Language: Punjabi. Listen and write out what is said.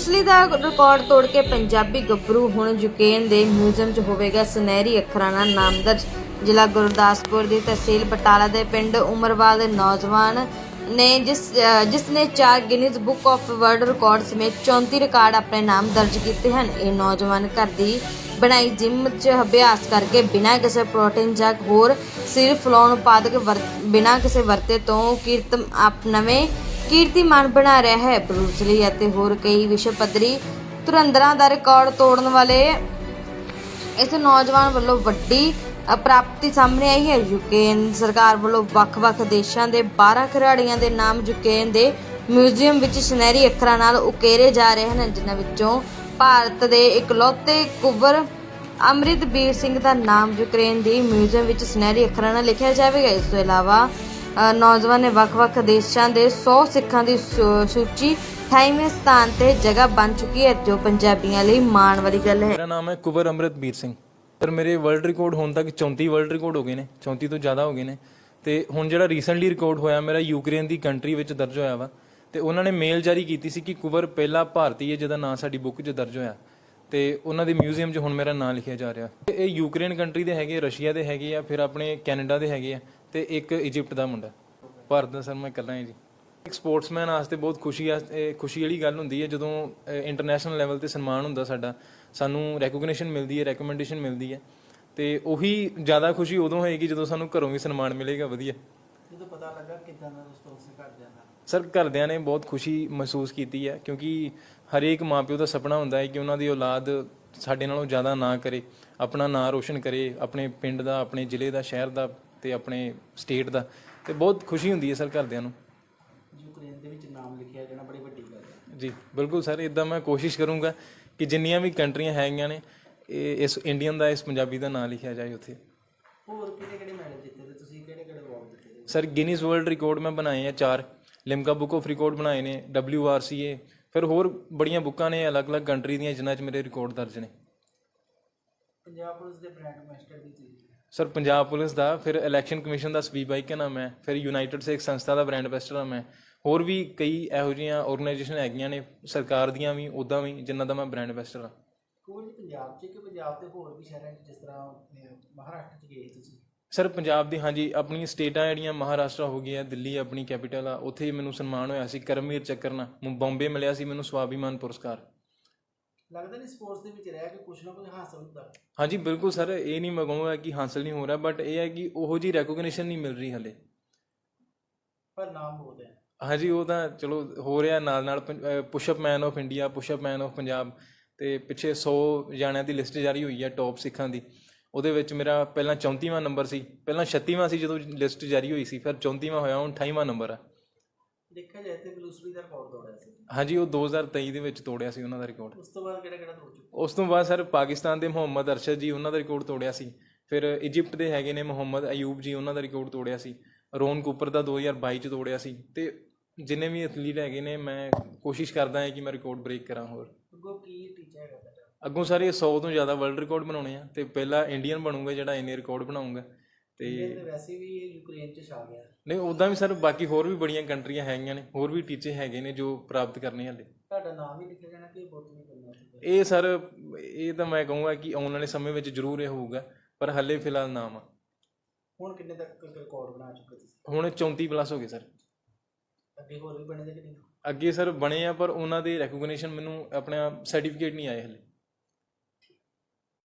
ਬਰੂਸਲੀ ਦਾ ਰਿਕਾਰਡ ਤੋੜ ਕੇ ਪੰਜਾਬੀ ਗੱਭਰੂ ਹੁਣ ਯੂਕਰੇਨ ਦੇ ਮਿਊਜ਼ੀਅਮ 'ਚ ਹੋਵੇਗਾ ਸੁਨਹਿਰੀ ਅੱਖਰਾਂ ਨਾਲ ਨਾਮ ਦਰਜ। ਜ਼ਿਲ੍ਹਾ ਗੁਰਦਾਸਪੁਰ ਦੀ ਤਹਿਸੀਲ ਬਟਾਲਾ ਦੇ ਪਿੰਡ ਉਮਰਵਾਲ ਦੇ ਨੌਜਵਾਨ ਨੇ ਜਿਸ ਜਿਸ ਨੇ ਚਾਰ Guinness book of world record ਸਮੇਤ 34 ਰਿਕਾਰਡ ਆਪਣੇ ਨਾਮ ਦਰਜ ਕੀਤੇ ਹਨ। ਇਹ ਨੌਜਵਾਨ ਘਰ ਦੀ ਬਣਾਈ ਜਿਮ 'ਚ ਅਭਿਆਸ ਕਰਕੇ ਬਿਨਾਂ ਕਿਸੇ ਪ੍ਰੋਟੀਨ ਜਾਂ ਹੋਰ ਸਿਰਫ ਫਲਾਉਣ ਉਤਪਾਦਕ ਵਰ- ਬਿਨਾਂ ਕਿਸੇ ਵਰਤੇ ਤੋਂ ਕੀਰਤ ਆਪ ਨਵੇਂ ਕੀਰਤੀਮਾਨ ਬਣਾ ਰਿਹਾ ਹੈ ਬਰੂਸਲੀ ਅਤੇ ਹੋਰ ਕਈ ਵਿਸ਼ਵ ਪੱਧਰੀ ਧੁਰੰਦਰਾਂ ਦਾ ਰਿਕਾਰਡ ਤੋੜਨ ਵਾਲੇ ਇਸ ਨੌਜਵਾਨ ਵੱਲੋਂ ਵੱਡੀ ਪ੍ਰਾਪਤੀ ਸਾਹਮਣੇ ਆਈ ਹੈ। ਯੂਕਰੇਨ ਸਰਕਾਰ ਵੱਲੋਂ ਵੱਖ-ਵੱਖ ਦੇਸ਼ਾਂ ਦੇ 12 ਖਿਡਾਰੀਆਂ ਦੇ ਨਾਮ ਯੂਕਰੇਨ ਦੇ ਮਿਊਜ਼ੀਅਮ ਵਿੱਚ ਸੁਨਹਿਰੀ ਅੱਖਰਾਂ ਨਾਲ ਉਕੇਰੇ ਜਾ ਰਹੇ ਹਨ, ਜਿਨ੍ਹਾਂ ਵਿੱਚੋਂ ਭਾਰਤ ਦੇ ਇਕਲੌਤੇ ਕੁਵਰ ਅਮਰਿਤਬੀਰ ਸਿੰਘ ਦਾ ਨਾਮ ਯੂਕਰੇਨ ਦੀ ਮਿਊਜ਼ੀਅਮ ਵਿੱਚ ਸੁਨਹਿਰੀ ਅੱਖਰਾਂ ਨਾਲ ਲਿਖਿਆ ਜਾਵੇਗਾ। ਇਸ ਤੋਂ ਇਲਾਵਾ ਨੌਜਵਾਨ ਨੇ ਵੱਖ-ਵੱਖ ਦੇਸ਼ਾਂ ਦੇ 100 ਸਿੱਖਾਂ ਦੀ ਸੂ- ਸੂਚੀ 28ਵੇਂ ਸਥਾਨ ਤੇ ਜਗ੍ਹਾ ਬਣ ਚੁੱਕੀ ਹੈ ਜੋ ਪੰਜਾਬੀਆਂ ਲਈ ਮਾਣ ਵਾਲੀ ਗੱਲ ਹੈ। ਮੇਰਾ ਨਾਮ ਹੈ ਕੁਵਰ ਅਮਰਿਤਬੀਰ ਸਿੰਘ। ਪਰ ਮੇਰੇ ਵਰਲਡ ਰਿਕਾਰਡ ਹੁਣ ਤੱਕ 34 ਵਰਲਡ ਰਿਕਾਰਡ ਹੋ ਗਏ ਨੇ 34 ਤੋਂ ਜ਼ਿਆਦਾ ਹੋ ਗਏ ਨੇ। ਤੇ ਹੁਣ ਜਿਹੜਾ ਰੀਸੈਂਟਲੀ ਰਿਕਾਰਡ ਹੋਇਆ ਮੇਰਾ ਯੂਕਰੇਨ ਦੀ ਕੰਟਰੀ ਵਿੱਚ ਦਰਜ ਹੋਇਆ ਵਾ। ਤੇ ਉਹਨਾਂ ਨੇ ਮੇਲ ਜਾਰੀ ਕੀਤੀ ਸੀ ਕਿ ਕੁਵਰ ਪਹਿਲਾ ਭਾਰਤੀ ਹੈ ਜਿਹਦਾ ਨਾਂ ਸਾਡੀ ਬੁੱਕ 'ਚ ਦਰਜ ਹੋਇਆ। ਤੇ ਉਹਨਾਂ ਦੇ ਮਿਊਜ਼ੀਅਮ 'ਚ ਹੁਣ ਮੇਰਾ ਨਾਂ ਲਿਖਿਆ ਜਾ ਰਿਹਾ। ਇਹ ਯੂਕਰੇਨ ਕੰਟਰੀ ਦੇ ਹੈਗੇ, ਰਸ਼ੀਆ ਦੇ ਹੈਗੇ ਆ, ਫਿਰ ਆਪਣੇ ਕੈਨੇਡਾ ਦੇ ਹੈਗੇ ਆ। ਤੇ ਇੱਕ ਇਜਿਪਟ ਦਾ ਮੁੰਡਾ। ਭਾਰਤ ਦਾ ਸਰ ਮੈਂ ਇਕੱਲਾ ਹਾਂ ਜੀ। ਇੱਕ ਸਪੋਰਟਸਮੈਨ ਵਾਸਤੇ ਬਹੁਤ ਖੁਸ਼ੀ ਆ ਇਹ ਖੁਸ਼ੀ ਵਾਲੀ ਗੱਲ ਹੁੰਦੀ ਹੈ ਜਦੋਂ ਇੰਟਰਨੈਸ਼ਨਲ ਲੈਵਲ ਤੇ ਸਨਮਾਨ ਹੁੰਦਾ ਸਾਡਾ ਸਾਨੂੰ ਰੈਕੋਗਨੀਸ਼ਨ ਮਿਲਦੀ ਹੈ ਰეკਮੈਂਡੇਸ਼ਨ ਮਿਲਦੀ ਹੈ। ਤੇ ਉਹੀ ਜ਼ਿਆਦਾ ਖੁਸ਼ੀ ਉਦੋਂ ਹੋਏਗੀ ਜਦੋਂ ਸਾਨੂੰ ਘਰੋਂ ਵੀ ਸਨਮਾਨ ਮਿਲੇਗਾ ਵਧੀਆ। ਜਦੋਂ ਪਤਾ ਲੱਗਾ ਕਿਦਾਂ ਦਾ ਰਿਸਪੌਂਸ ਘਰਦਿਆਂ ਦਾ ਸਰ ਘਰਦਿਆਂ ਨੇ ਬਹੁਤ ਖੁਸ਼ੀ ਮਹਿਸੂਸ ਕੀਤੀ ਹੈ ਕਿਉਂਕਿ ਹਰੇਕ ਮਾਪਿਓ ਦਾ ਸੁਪਨਾ ਹੁੰਦਾ ਹੈ ਕਿ ਉਹਨਾਂ ਦੀ ਔਲਾਦ ਸਾਡੇ ਨਾਲੋਂ ਜ਼ਿਆਦਾ ਨਾ ਕਰੇ ਆਪਣਾ ਨਾਂ ਰੋਸ਼ਨ ਕਰੇ ਆਪਣੇ ਪਿੰਡ ਦਾ ਆਪਣੇ ਜ਼ਿਲ੍ਹੇ ਦਾ ਸ਼ਹਿਰ ਦਾ। ਤੇ ਆਪਣੇ ਸਟੇਟ ਦਾ ਤੇ ਬਹੁਤ ਖੁਸ਼ੀ ਹੁੰਦੀ ਹੈ ਸਰ ਘਰਦਿਆਂ ਨੂੰ। ਯੂਕਰੇਨ ਦੇ ਵਿੱਚ ਨਾਮ ਲਿਖਿਆ ਜਾਣਾ ਬੜੀ ਵੱਡੀ ਗੱਲ ਹੈ। ਜੀ ਬਿਲਕੁਲ ਸਰ ਇਦਾਂ ਮੈਂ ਕੋਸ਼ਿਸ਼ ਕਰੂੰਗਾ ਕਿ ਜਿੰਨੀਆਂ ਵੀ ਕੰਟਰੀਆਂ ਹੈਗੀਆਂ ਨੇ ਇਹ ਇਸ ਇੰਡੀਅਨ ਦਾ ਇਸ ਪੰਜਾਬੀ ਦਾ ਨਾਂ ਲਿਖਿਆ ਜਾਏ ਉੱਥੇ। ਹੋਰ ਕਿਹੜੇ ਕਿਹੜੇ ਮੈਡਲ ਜਿੱਤੇ ਤੇ ਤੁਸੀਂ ਕਿਹੜੇ ਕਿਹੜੇ ਅਵਾਰਡ ਜਿੱਤੇ ਤੇ? ਸਰ ਗਿਨੀਜ਼ ਵਰਲਡ ਰਿਕਾਰਡ ਮੈਂ ਬਣਾਏ ਆ ਚਾਰ ਲਿਮਕਾ ਬੁੱਕ ਆਫ ਰਿਕਾਰਡ ਬਣਾਏ ਨੇ WRCA ਫਿਰ ਹੋਰ ਬੜੀਆਂ ਬੁੱਕਾਂ ਨੇ ਅਲੱਗ-ਅਲੱਗ ਕੰਟਰੀ ਦੀਆਂ ਜਿਨ੍ਹਾਂ 'ਚ ਮੇਰੇ ਰਿਕਾਰਡ ਦਰਜ ਨੇ। ਪੰਜਾਬ ਪੁਲਿਸ ਦੇ ਬ੍ਰਾਂਡ ਮਾਸਟਰ ਵੀ ਤੁਸੀਂ। ਸਰ ਪੰਜਾਬ ਪੁਲਿਸ ਦਾ ਫਿਰ ਇਲੈਕਸ਼ਨ ਕਮਿਸ਼ਨ ਦਾ ਸਵੀਪ ਬਾਈਕ ਨਾਮ ਹੈ? ਫਿਰ ਯੂਨਾਈਟਿਡ ਸਿੱਖ ਸੰਸਥਾ ਦਾ ਬ੍ਰਾਂਡ ਐਂਬੈਸਡਰ ਹਾਂ ਮੈਂ। ਹੋਰ ਵੀ ਕਈ ਇਹੋ ਜਿਹੀਆਂ ਆਰਗੇਨਾਈਜੇਸ਼ਨ ਹੈਗੀਆਂ ਨੇ ਸਰਕਾਰ ਦੀਆਂ ਵੀ ਉਦਾਂ ਵੀ ਜਿਨ੍ਹਾਂ ਦਾ ਮੈਂ ਬ੍ਰਾਂਡ ਐਂਬੈਸਡਰ ਹਾਂ। ਕੋਈ ਪੰਜਾਬ 'ਚ ਕਿ ਪੰਜਾਬ ਦੇ ਹੋਰ ਵੀ ਸ਼ਹਿਰਾਂ 'ਚ ਜਿਸ ਤਰ੍ਹਾਂ ਮਹਾਰਾਸ਼ਟਰ 'ਚ ਗਏ ਤੁਸੀਂ? ਸਰ ਪੰਜਾਬ ਦੀ ਹਾਂਜੀ ਆਪਣੀ ਸਟੇਟਾਂ ਜਿਹੜੀਆਂ ਮਹਾਰਾਸ਼ਟਰ ਹੋ ਗਈ ਹੈ ਦਿੱਲੀ ਆਪਣੀ ਕੈਪੀਟਲ ਆ ਉੱਥੇ ਮੈਨੂੰ ਸਨਮਾਨ ਹੋਇਆ ਸੀ ਕਰਮਵੀਰ ਚੱਕਰ ਨਾਲ। ਬੰਬੇ ਮਿਲਿਆ ਸੀ ਮੈਨੂੰ ਸਵਾਭੀਮਾਨ ਪੁਰਸਕਾਰ। ਲੱਗਦਾ ਨਹੀਂ ਸਪੋਰਟਸ ਦੇ ਵਿੱਚ ਰਹਿ ਕੇ ਕੁਛ ਨਾ ਕੁਛ ਹਾਸਲ ਹੁੰਦਾ। ਹਾਂਜੀ ਬਿਲਕੁਲ ਸਰ ਇਹ ਨਹੀਂ ਮੈਂ ਕਹੂੰਗਾ ਕਿ ਹਾਸਲ ਨਹੀਂ ਹੋ ਰਿਹਾ ਬਟ ਇਹ ਹੈ ਕਿ ਉਹੋ ਜੀ ਰੈਕੋਗਨੀਸ਼ਨ ਨਹੀਂ ਮਿਲ ਰਹੀ ਹਲੇ। ਪਰ ਨਾਮ ਹੈ ਹਾਂਜੀ ਉਹ ਤਾਂ ਚਲੋ ਹੋ ਰਿਹਾ ਨਾਲ ਨਾਲ pushup man of India pushup man of Punjab ਤੇ ਪਿੱਛੇ 100 ਜਾਣਿਆਂ ਦੀ ਲਿਸਟ ਜਾਰੀ ਹੋਈ ਹੈ ਟੌਪ ਸਿੱਖਾਂ ਦੀ। ਉਹਦੇ ਵਿੱਚ ਮੇਰਾ ਪਹਿਲਾਂ 34ਵਾਂ ਨੰਬਰ ਸੀ ਪਹਿਲਾਂ 36ਵਾਂ ਸੀ ਜਦੋਂ ਲਿਸਟ ਜਾਰੀ ਹੋਈ ਸੀ ਫਿਰ 34ਵਾਂ ਹੋਇਆ ਹੁਣ 28ਵਾਂ ਨੰਬਰ ਆ। ਦੇਖਿਆ ਜਾਏ ਤੇ ਬਲੂਸਰੀ ਦਾ ਰਿਕਾਰਡ ਤੋੜਿਆ ਸੀ। ਹਾਂਜੀ ਉਹ 2023 ਦੇ ਵਿੱਚ ਤੋੜਿਆ ਸੀ ਉਹਨਾਂ ਦਾ ਰਿਕਾਰਡ ਉਸ ਤੋਂ ਬਾਅਦ ਕਿਹੜਾ ਕਿਹੜਾ ਤੋੜ ਚੁੱਕੇ ਉਸ ਤੋਂ ਬਾਅਦ ਸਰ ਪਾਕਿਸਤਾਨ ਦੇ ਮੁਹੰਮਦ ਅਰਸ਼ਦ ਜੀ ਉਹਨਾਂ ਦਾ ਰਿਕਾਰਡ ਤੋੜਿਆ ਸੀ। ਫਿਰ ਇਜਿਪਟ ਦੇ ਹੈਗੇ ਨੇ ਮੁਹੰਮਦ ਅਯੂਬ ਜੀ ਉਹਨਾਂ ਦਾ ਰਿਕਾਰਡ ਤੋੜਿਆ ਸੀ। ਰੋਨ ਕੂਪਰ ਦਾ 2022 ਚ ਤੋੜਿਆ ਸੀ। ਤੇ ਜਿੰਨੇ ਵੀ ਐਥਲੀਟ ਹੈਗੇ ਨੇ ਮੈਂ ਕੋਸ਼ਿਸ਼ ਕਰਦਾ ਹਾਂ ਕਿ ਮੈਂ ਰਿਕਾਰਡ ਬ੍ਰੇਕ ਕਰਾਂ ਹੋਰ। ਅੱਗੋਂ ਕੀ ਟੀਚਾ ਹੈਗਾ ਅੱਗੋਂ ਸਾਰੇ 100 ਤੋਂ ਜ਼ਿਆਦਾ ਵਰਲਡ ਰਿਕਾਰਡ ਬਣਾਉਣੇ ਆ। ਤੇ ਪਹਿਲਾ ਇੰਡੀਅਨ ਬਣੂਗਾ ਜਿਹੜਾ ਇੰਨੇ ਰਿਕਾਰਡ ਬਣਾਉਂਗਾ ਤੇ ਵੈਸੇ ਵੀ ਇਹ ਯੂਕਰੇਨ 'ਚ ਛਾ ਗਿਆ। ਨਹੀਂ ਉਦਾਂ ਵੀ ਸਰ ਬਾਕੀ ਹੋਰ ਵੀ ਬੜੀਆਂ ਕੰਟਰੀਆਂ ਹੈਗੀਆਂ ਨੇ ਹੋਰ ਵੀ ਟੀਚੇ ਹੈਗੇ ਨੇ ਜੋ ਪ੍ਰਾਪਤ ਕਰਨੇ ਹਲੇ। ਤੁਹਾਡਾ ਨਾਮ ਹੀ ਲਿਖਿਆ ਜਾਣਾ ਕਿ ਬਹੁਤ ਨਹੀਂ ਕਰਨਾ ਇਹ ਸਰ ਇਹ ਤਾਂ ਮੈਂ ਕਹੂੰਗਾ ਕਿ ਆਉਣ ਵਾਲੇ ਸਮੇਂ ਵਿੱਚ ਜ਼ਰੂਰ ਇਹ ਹੋਊਗਾ ਪਰ ਹਲੇ ਫਿਲਹਾਲ ਨਾਮ ਆ। ਹੁਣ ਕਿੰਨੇ ਤੱਕ ਰਿਕਾਰਡ ਬਣਾ ਚੁੱਕੇ ਤੁਸੀਂ? ਹੁਣ 34 ਪਲੱਸ ਹੋ ਗਏ ਸਰ। ਅੱਗੇ ਹੋਰ ਵੀ ਬਣੇ ਦੇ ਕਿ ਨਹੀਂ? ਅੱਗੇ ਸਰ ਬਣੇ ਆ ਪਰ ਉਹਨਾਂ ਦੇ ਰੈਕੋਗਨੀਸ਼ਨ ਮੈਨੂੰ ਆਪਣਾ ਸਰਟੀਫਿਕੇਟ ਨਹੀਂ ਆਏ ਹਲੇ।